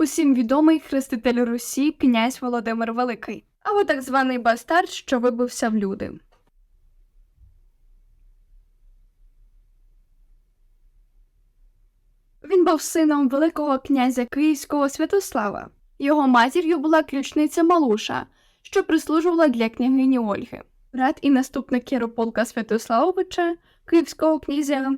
Усім відомий хреститель Русі князь Володимир Великий, або так званий бастард, що вибився в люди. Він був сином великого князя Київського Святослава. Його матір'ю була ключниця Малуша, що прислужувала для княгині Ольги, брат і наступник Ярополка Святославовича, київського князя,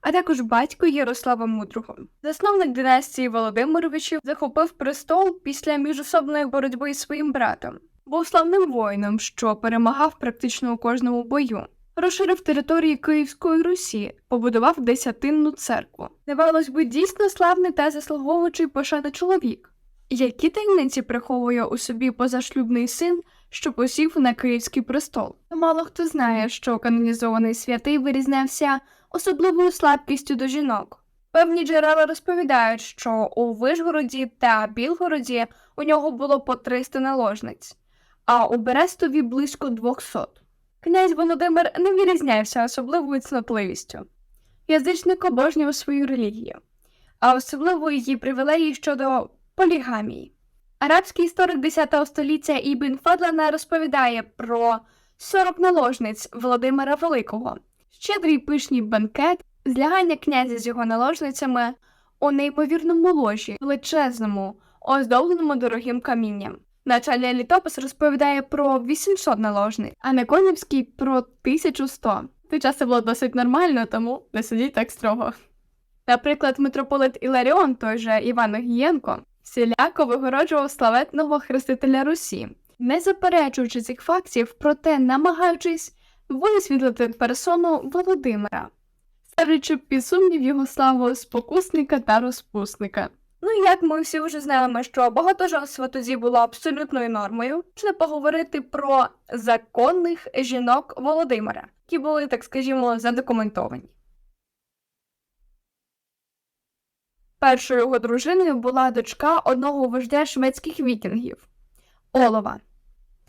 а також батько Ярослава Мудрого. Засновник династії Володимировичів захопив престол після міжособної боротьби із своїм братом. Був славним воїном, що перемагав практично у кожному бою. Розширив території Київської Русі, побудував десятинну церкву. Здавалось би, дійсно славний та заслуговуючий пошани чоловік. Які таємниці приховує у собі позашлюбний син, що посів на київський престол? Мало хто знає, що канонізований святий вирізнявся особливою слабкістю до жінок. Певні джерела розповідають, що у Вишгороді та Білгороді у нього було по 300 наложниць, а у Берестові близько 200. Князь Володимир не вирізнявся особливою цнотливістю. Язичник обожнював свою релігію, а особливо її привілеї щодо полігамії. Арабський історик 10 століття Ібн Фадлана розповідає про 40 наложниць Володимира Великого, щедрий пишній банкет, злягання князя з його наложницями у неймовірному ложі, величезному, оздобленому дорогим камінням. Начальний літопис розповідає про 800 наложниць, а Неконівський про 1100. Той час це було досить нормально, тому не сидіть так строго. Наприклад, митрополит Іларіон, той же Іван Огієнко, всіляко вигороджував славетного хрестителя Русі, не заперечуючи цих фактів, проте намагаючись висвітлити персону Володимира, ставлячи під сумнів його славу спокусника та розпусника. Ну як ми всі вже знаємо, що багатоженство тоді було абсолютною нормою, чи поговорити про законних жінок Володимира, які були, так скажімо, задокументовані. Першою його дружиною була дочка одного вождя шведських вікінгів Олова.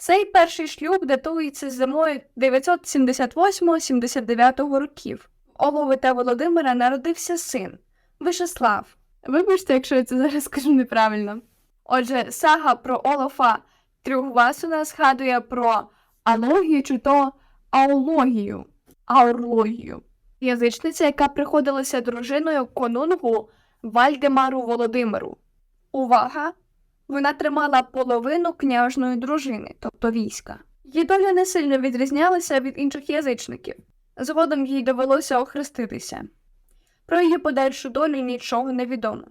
Цей перший шлюб датується зимою 978-79 років. Олови та Володимира народився син Вишеслав. Вибачте, якщо я це зараз скажу неправильно. Отже, сага про Олафа Трюгвасуна згадує про алогію чи то аологію, аурологію. Язичниця, яка приходилася дружиною конунгу Вальдемару Володимиру. Увага! Вона тримала половину княжної дружини, тобто війська. Її доля не сильно відрізнялася від інших язичників. Згодом їй довелося охреститися. Про її подальшу долю нічого не відомо.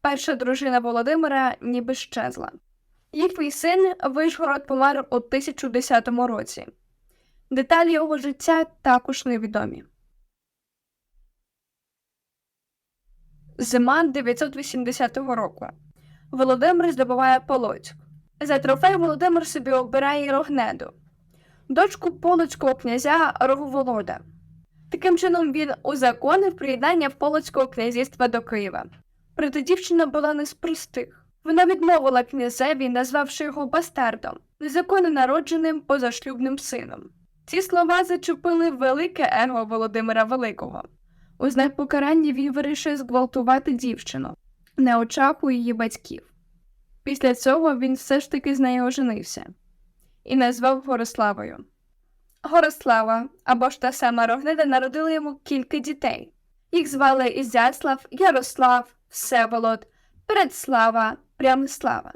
Перша дружина Володимира ніби щезла. Їхній син Вишгород помер у 1010 році. Деталі його життя також невідомі. Зима 980 року. Володимир здобуває Полоцьк. За трофей Володимир собі обирає Рогнеду, дочку полоцького князя Роговолода. Таким чином він узаконив приєднання Полоцького князівства до Києва. Проте дівчина була не з простих. Вона відмовила князеві, назвавши його бастардом, незаконно народженим позашлюбним сином. Ці слова зачепили велике его Володимира Великого. У знак покарання він вирішив зґвалтувати дівчину на очах у її батьків. Після цього він все ж таки з нею оженився і назвав Гориславою. Горислава або ж та сама Рогнеда народила йому кілька дітей. Їх звали Ізяслав, Ярослав, Всеволод, Передслава, Прямислава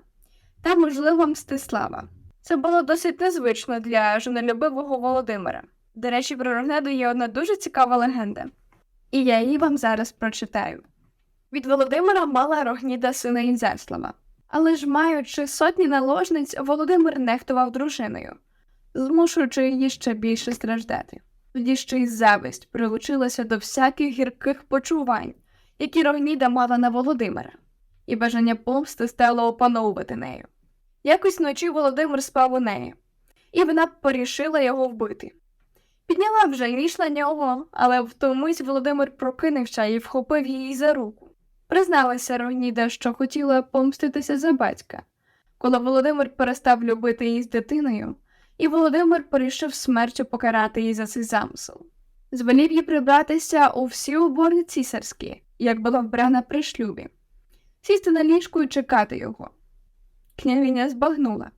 та, можливо, Мстислава. Це було досить незвично для жонолюбивого Володимира. До речі, про Рогнеду є одна дуже цікава легенда, і я її вам зараз прочитаю. Від Володимира мала Рогніда сина Ізяслава, але ж, маючи сотні наложниць, Володимир нехтував дружиною змушуючи її ще більше страждати. Тоді ще й зависть прилучилася до всяких гірких почувань, які Рогніда мала на Володимира, і бажання помсти стало опановувати нею. Якось вночі Володимир спав у неї, і вона порішила його вбити. Підняла вже ніж на нього, але в ту мить Володимир прокинувся і вхопив її за руку. Призналася Рогніда, що хотіла помститися за батька. Коли Володимир перестав любити її з дитиною, і Володимир порішив смертю покарати її за цей замисел. Звелів їй прибратися у всі убори цісарські, як була вбрана при шлюбі. сісти на ліжку і чекати його. Княгиня збагнула,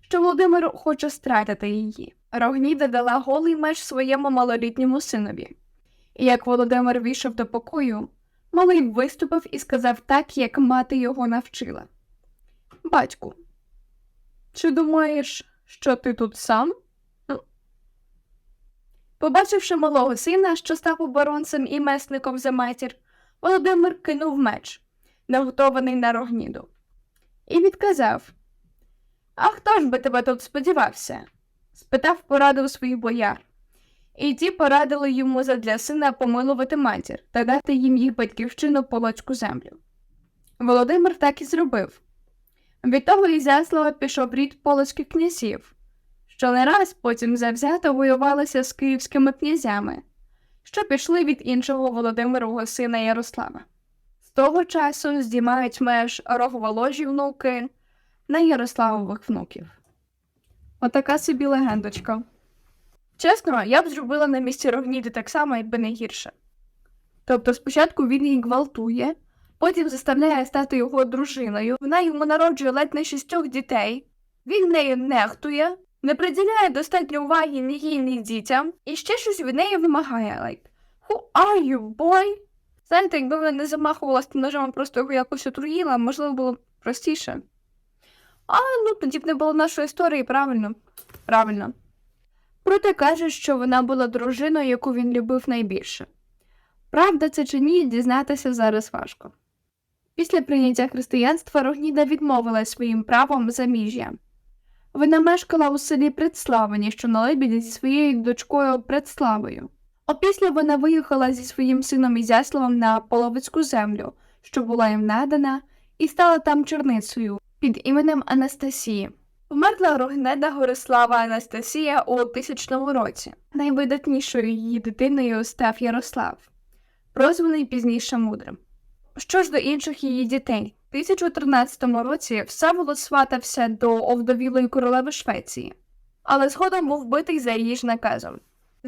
що Володимир хоче стратити її. Рогніда дала голий меч своєму малолітньому синові. І як Володимир війшов до покою, малий виступив і сказав так, як мати його навчила. Батьку, чи думаєш, що ти тут сам? Ну. Побачивши малого сина, що став оборонцем і месником за матір, Володимир кинув меч, наготований на рогніду, і відказав А хто ж би тебе тут сподівався? спитав пораду у своїх бояр. І ті порадили йому задля сина помилувати матір та дати їм їх батьківщину полоцьку землю. Володимир так і зробив. Від того Ізяслава пішов рід полоцьких князів, що не раз потім завзято воювалися з київськими князями, що пішли від іншого Володимирового сина Ярослава. З того часу здіймають меж Рогволожі внуки на Ярославових внуків. Отака собі легендочка. Чесно, я б зробила на місці Рогніди так само, якби не гірше. Тобто спочатку він її гвалтує, потім заставляє стати його дружиною, вона йому народжує ледь не шістьох дітей, він нею нехтує, не приділяє достатньо уваги ні їй, ні дітям, і ще щось від неї вимагає, like, who are you, boy? Знаєте, якби вона не замахувалася ножем, а просто його якось отруїла, можливо, було б простіше. А ну тоді б не було нашої історії, правильно? Правильно. Проте каже, що вона була дружиною, яку він любив найбільше. Правда це чи ні, дізнатися зараз важко. Після прийняття християнства Рогніда відмовила своїм правом заміжжя. Вона мешкала у селі Предславені, що на Лебіді зі своєю дочкою Предславою. Опісля вона виїхала зі своїм сином Ізяславом на Половицьку землю, що була їм надана, і стала там черницею під іменем Анастасії. Померла Рогнеда Горислава Анастасія у 1000 році. Найвидатнішою її дитиною став Ярослав, прозваний пізніше мудрим. Що ж до інших її дітей, у 1013 році Всеволод сватався до овдовілої королеви Швеції, але згодом був вбитий за її ж наказом.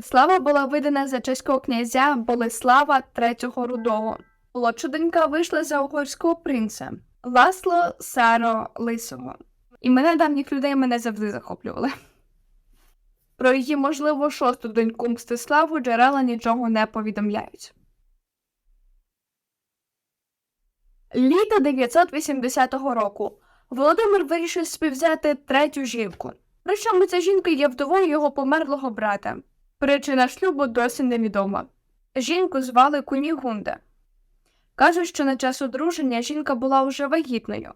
Слава була видана за чеського князя Болеслава III Рудого. Молодша донька вийшла за угорського принца Ласло Саро Лисого. Імена давніх людей мене завжди захоплювали. Про її, можливо, шосту доньку Мстиславу джерела нічого не повідомляють. Літо 980 року Володимир вирішив співвзяти третю жінку. Причому ця жінка є вдовою його померлого брата. Причина шлюбу досі невідома. Жінку звали Кунігунда. Кажуть, що на час одруження жінка була уже вагітною,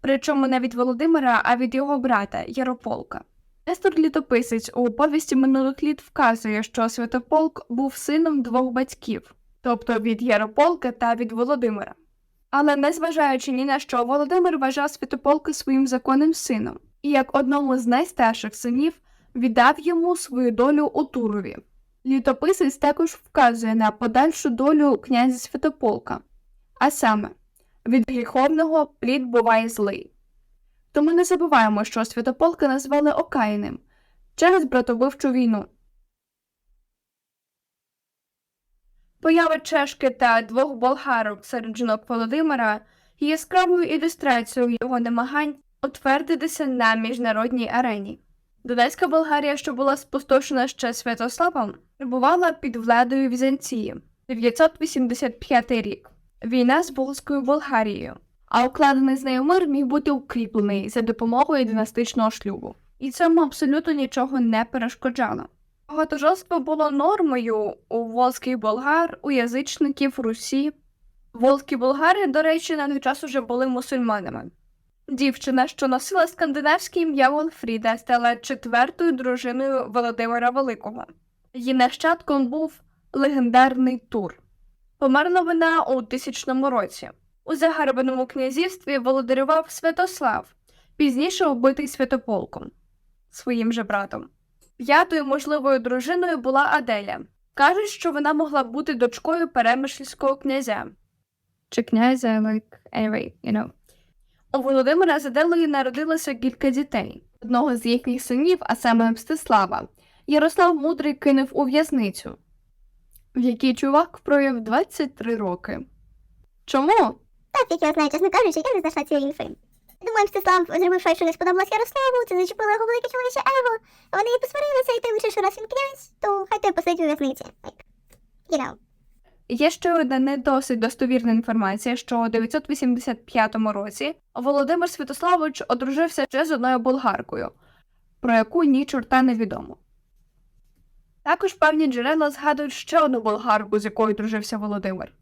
причому не від Володимира, а від його брата Ярополка. Нестор Літописець у повісті минулих літ вказує, що Святополк був сином двох батьків, тобто від Ярополка та від Володимира. Але незважаючи ні на що, Володимир вважав Святополка своїм законним сином і як одному з найстарших синів віддав йому свою долю у Турові. Літописець також вказує на подальшу долю князя Святополка, а саме від гріховного плід буває злий. Тому не забуваємо, що Святополка назвали Окаяним через братовивчу війну. Поява чешки та двох болгарок серед жінок Володимира є яскравою ілюстрацією його намагань утвердитися на міжнародній арені. Донецька Болгарія, що була спустошена ще Святославом, перебувала під владою Візанції 985 рік. Війна з Волзькою Болгарією, а укладений з нею мир міг бути укріплений за допомогою династичного шлюбу. І цьому абсолютно нічого не перешкоджало. Багатоженство було нормою у волзьких болгар, у язичників Русі. Волзькі болгари, до речі, на той час уже були мусульманами. Дівчина, що носила скандинавське ім'я Волфріда, стала четвертою дружиною Володимира Великого. Її нащадком був легендарний Тур. Померла вона у тисячному році. У загарбаному князівстві володарював Святослав, пізніше вбитий Святополком, своїм же братом. П'ятою можливою дружиною була Аделя. Кажуть, що вона могла бути дочкою перемишльського князя. Чи князя, like, anyway, you know. У Володимира з Аделою народилося кілька дітей. Одного з їхніх синів, а саме Мстислава, Ярослав Мудрий кинув у в'язницю, в якій чувак провів 23 роки. Чому? Так, як я знаю, чесно кажучи, я не знайшла цієї інфи. Думаю, Мстислав зробив щось, що не сподобалось Ярославу, це зачепило його велике чоловіче его. Вони посварилися, і той вирішив, що раз він князь, то хай той посидить у в'язниці. Like, you know. Є ще одна не досить достовірна інформація, що у 985 році Володимир Святославович одружився ще з одною болгаркою, про яку ні чорта не відомо. Також певні джерела згадують ще одну болгарку, з якою дружився Володимир.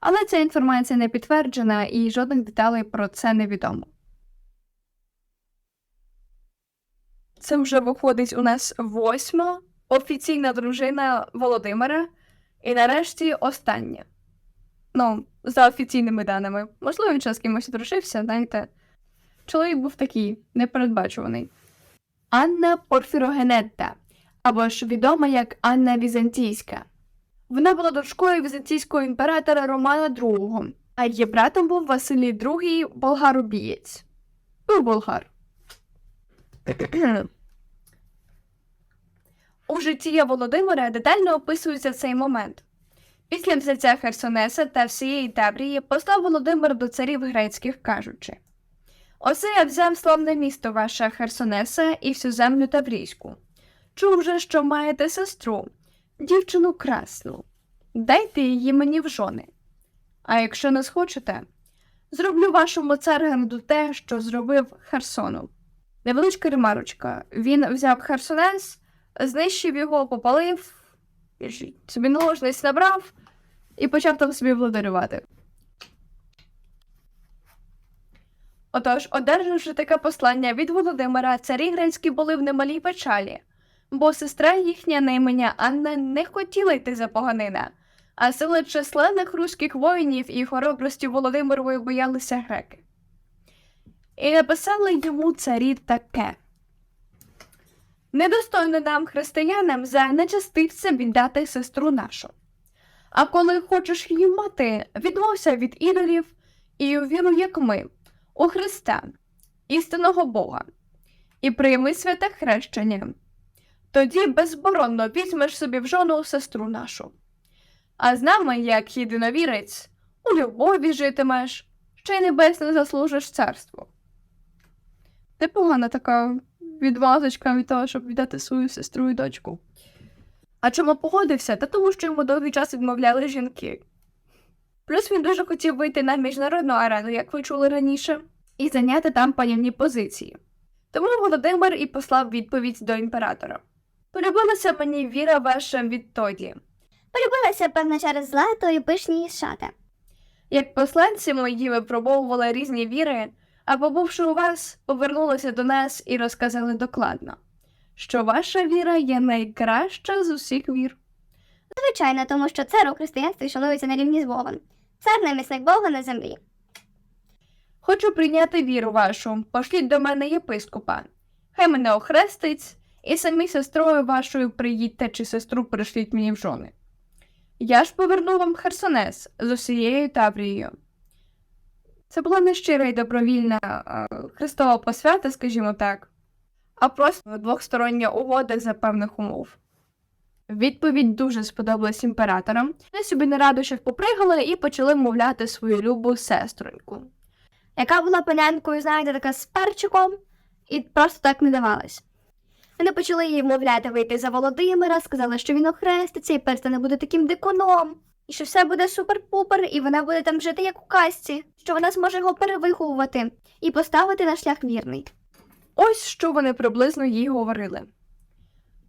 Але ця інформація не підтверджена і жодних деталей про це не відомо. Це вже виходить у нас восьма офіційна дружина Володимира, і нарешті останнє. Ну, за офіційними даними. Можливо, він ще з кимось одружився, знаєте. Чоловік був такий непередбачуваний. Анна Порфірогенетта, або ж відома як Анна Візантійська. Вона була дочкою візантійського імператора Романа II, а її братом був Василій II болгаробієць. Ну, болгар. У житті Володимира детально описується цей момент. Після взяття Херсонеса та всієї Таврії послав Володимир до царів грецьких, кажучи: Оце я взяв славне місто ваше Херсонеса і всю землю Таврійську. Чув же, що маєте сестру, дівчину красну. Дайте її мені в жони. А якщо не схочете, зроблю вашому царгороду те, що зробив Херсону. Невеличка ремарочка. Він взяв Херсонес, знищив його, попалив, собі наложниць набрав і почав там собі владарювати. Отож, одержавши таке послання від Володимира, царі грецькі були в немалій печалі, бо сестра їхня на ім'я Анна не хотіла йти за поганина, а сили численних руських воїнів і хоробрості Володимирової боялися греки. І написали йому царі таке. Недостойно нам, християнам, за нечастивця віддати сестру нашу. А коли хочеш її мати, відмовся від ідолів і увіру, як ми, у Христа, істинного Бога, і прийми святе хрещення. Тоді безборонно візьмеш собі в жону сестру нашу. А з нами, як єдиновірець, у любові житимеш, ще й небесно заслужиш царство. Непогана така відвазочка від того, щоб віддати свою сестру і дочку. А чому погодився? Та тому, що йому довгий час відмовляли жінки. Плюс він дуже хотів вийти на міжнародну арену, як ви чули раніше, і зайняти там панівні позиції. Тому Володимир і послав відповідь до імператора. Полюбилася мені віра ваша відтоді. Полюбилася, певно, через злато і пишні шати. Як посланці мої випробовували різні віри, а побувши у вас, повернулися до нас і розказали докладно, що ваша віра є найкраща з усіх вір. Звичайно, тому що цар у християнстві шанується на рівні з Богом. Цар намісник Бога на землі. Хочу прийняти віру вашу, пошліть до мене єпископа. Хай мене охрестить, і самі сестрою вашою приїдьте чи сестру пришліть мені в жони. Я ж поверну вам Херсонес з усією Таврією. Це була не щира і добровільна а, Христова посвята, скажімо так, а просто двохстороння угода за певних умов. Відповідь дуже сподобалась імператорам. Вони собі на радощах попригали і почали мовляти свою любу сестроньку. яка була панянкою, знаєте, така з перчиком, і просто так не давалась. Вони почали її вмовляти вийти за Володимира, сказали, що він охреститься і перстане буде таким дикуном, і що все буде супер-пупер, і вона буде там жити як у казці, що вона зможе його перевиховувати і поставити на шлях вірний. Ось що вони приблизно їй говорили.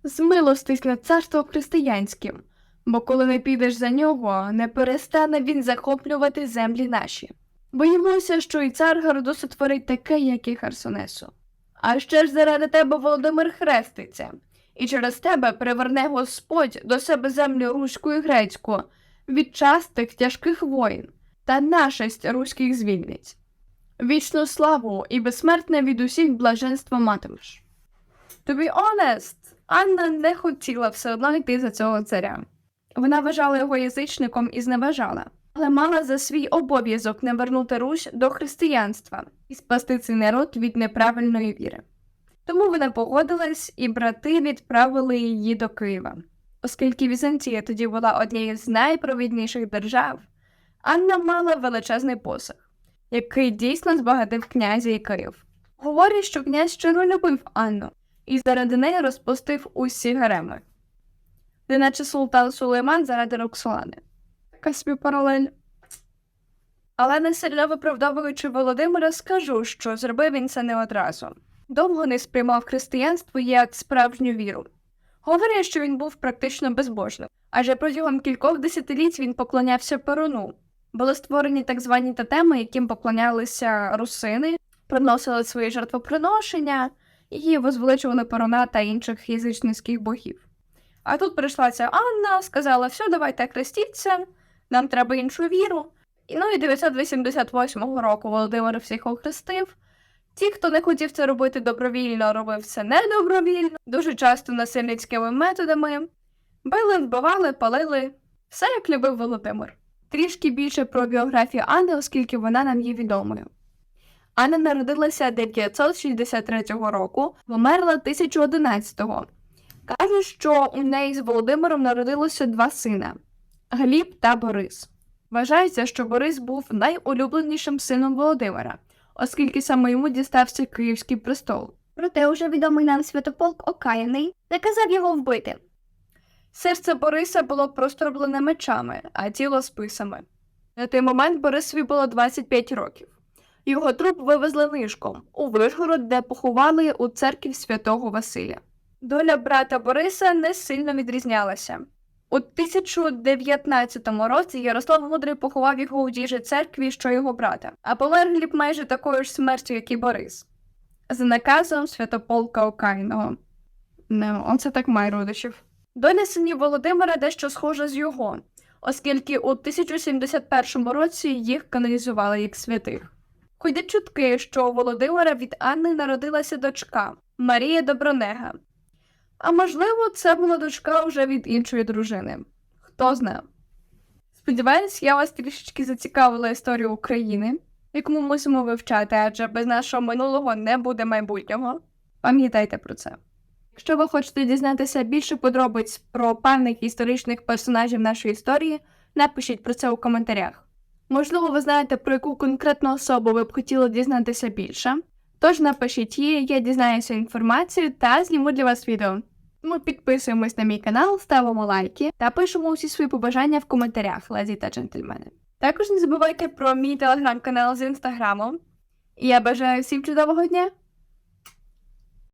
Змилостись над царством християнським, бо коли не підеш за нього, не перестане він захоплювати землі наші. Боїмося, що і цар Городо сотворить таке, як і Херсонесу. А ще ж заради тебе Володимир хреститься, і через тебе приверне Господь до себе землю руську і грецьку від частих тяжких воїн та нашесть руських звільниць. Вічну славу і безсмертне від усіх блаженство матимеш. To be honest, Анна не хотіла все одно йти за цього царя. Вона вважала його язичником і зневажала, але мала за свій обов'язок не вернути Русь до християнства і спасти цей народ від неправильної віри. Тому вона погодилась, і брати відправили її до Києва. Оскільки Візантія тоді була однією з найпровідніших держав, Анна мала величезний посаг. який дійсно збагатив князя і Київ. Говорять, що князь щиро любив Анну і заради неї розпустив усі гареми. Неначе султан Сулейман заради Роксолани. Така собі паралель. Але не сильно виправдовуючи Володимира, скажу, що зробив він це не одразу. Довго не сприймав християнство як справжню віру. Говорять, що він був практично безбожним, адже протягом кількох десятиліть він поклонявся перуну. Були створені так звані тотеми, яким поклонялися русини, приносили свої жертвоприношення і возвеличували перуна та інших язичницьких богів. А тут прийшла ця Анна, сказала: все, давайте хрестіться, нам треба іншу віру. І ну і 988 року Володимир всіх охрестив. Ті, хто не хотів це робити добровільно, робив це недобровільно, дуже часто насильницькими методами. Били, вбивали, палили. Все як любив Володимир. Трішки більше про біографію Анни, оскільки вона нам є відомою. Анна народилася 963 року, померла 1011-го. Кажуть, що у неї з Володимиром народилося два сина Гліб та Борис. Вважається, що Борис був найулюбленішим сином Володимира, оскільки саме йому дістався Київський престол. Проте уже відомий нам святополк Окаяний наказав його вбити. Серце Бориса було простроблене мечами, а тіло списами. На той момент Борисові було 25 років. Його труп вивезли нишком у Вишгород, де поховали у церкві святого Василя. Доля брата Бориса не сильно відрізнялася. У 1019 році Ярослав Мудрий поховав його у тій же церкві, що його брата, а помер Гліб майже такою ж смертю, як і Борис, за наказом святополка Окайного. Не, он це так має родичів. Доля синів Володимира дещо схожа з його, оскільки у 1071 році їх канонізували як святих. Ходять чутки, що у Володимира від Анни народилася дочка Марія Добронега. А можливо, це була дочка вже від іншої дружини. Хто знає. Сподіваюсь, я вас трішечки зацікавила історію України, яку ми мусимо вивчати, адже без нашого минулого не буде майбутнього. Пам'ятайте про це. Якщо ви хочете дізнатися більше подробиць про певних історичних персонажів нашої історії, напишіть про це у коментарях. Можливо, ви знаєте, про яку конкретну особу ви б хотіли дізнатися більше. Тож напишіть її, я дізнаюся інформацію та зніму для вас відео. Ми підписуємось на мій канал, ставимо лайки та пишемо усі свої побажання в коментарях, леді та джентльмени. Також не забувайте про мій телеграм-канал з інстаграмом. Я бажаю всім чудового дня!